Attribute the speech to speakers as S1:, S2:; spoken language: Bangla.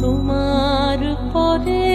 S1: তোমার পরে